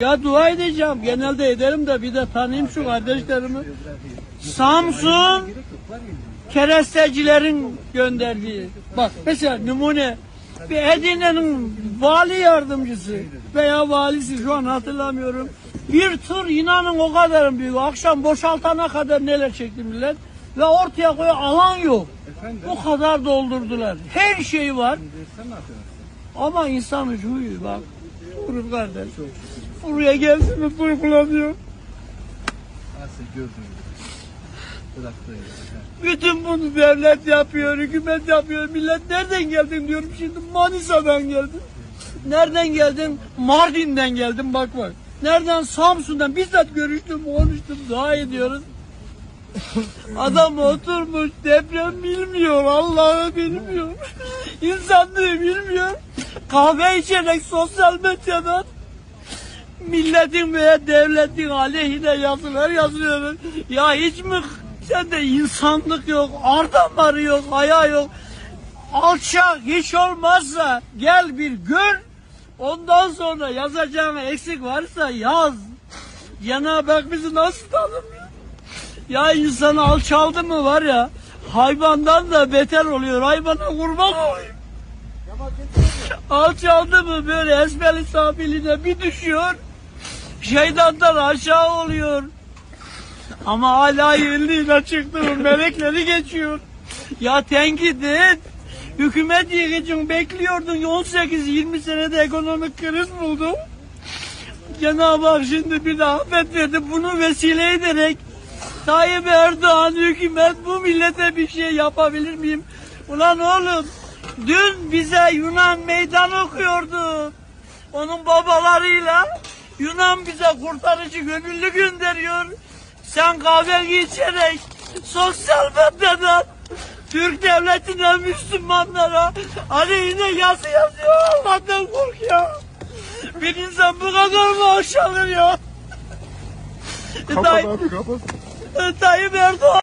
Ya dua edeceğim. Genelde ederim de bir de tanıyayım şu kardeşlerimi. Samsun kerestecilerin gönderdiği. Bak mesela numune bir Edirne'nin vali yardımcısı veya valisi şu an hatırlamıyorum. Bir tır inanın o kadar büyük. Akşam boşaltana kadar neler çekti millet. Ve ortaya koy alan yok. O kadar doldurdular. Her şey var. Ama insanın huyu bak. Dur kardeş. Buraya gelsin mi duygulanıyor. Asıl gördüğünüz bıraktığı Bütün bunu devlet yapıyor, hükümet yapıyor. Millet nereden geldin diyorum şimdi Manisa'dan geldim. Nereden geldin? Mardin'den geldim bak bak. Nereden? Samsun'dan. Bizzat görüştüm, konuştum, dua ediyoruz. Adam oturmuş deprem bilmiyor, Allah'ı bilmiyor. İnsanlığı bilmiyor. Kahve içerek sosyal medyadan milletin veya devletin aleyhine yazılar yazıyor. Ya hiç mi sende insanlık yok, arda varı yok, haya yok. Alçak hiç olmazsa gel bir gör. Ondan sonra yazacağın eksik varsa yaz. Cenab-ı Hak bizi nasıl tanımıyor? Ya insan alçaldı mı var ya hayvandan da beter oluyor. Hayvana kurban oluyor. Alçaldı mı böyle esbeli sabiline bir düşüyor. Şeytandan aşağı oluyor. Ama hala yerliğine çıktı mı melekleri geçiyor. Ya tenkit et. Hükümet yıkıcın bekliyordun 18-20 senede ekonomik kriz buldu. Cenab-ı Hak şimdi bir afet verdi. Bunu vesile ederek Tayyip Erdoğan hükümet bu millete bir şey yapabilir miyim? Ulan oğlum dün bize Yunan meydan okuyordu. Onun babalarıyla Yunan bize kurtarıcı gönüllü gönderiyor. Sen kahve içerek sosyal medyadan Türk devletine, Müslümanlara aleyhine yazı yazıyor. Allah'tan kork ya. Bir insan bu kadar mı aşağılır ya? Kapat Tay- abi kapat. Tayyip Erdoğan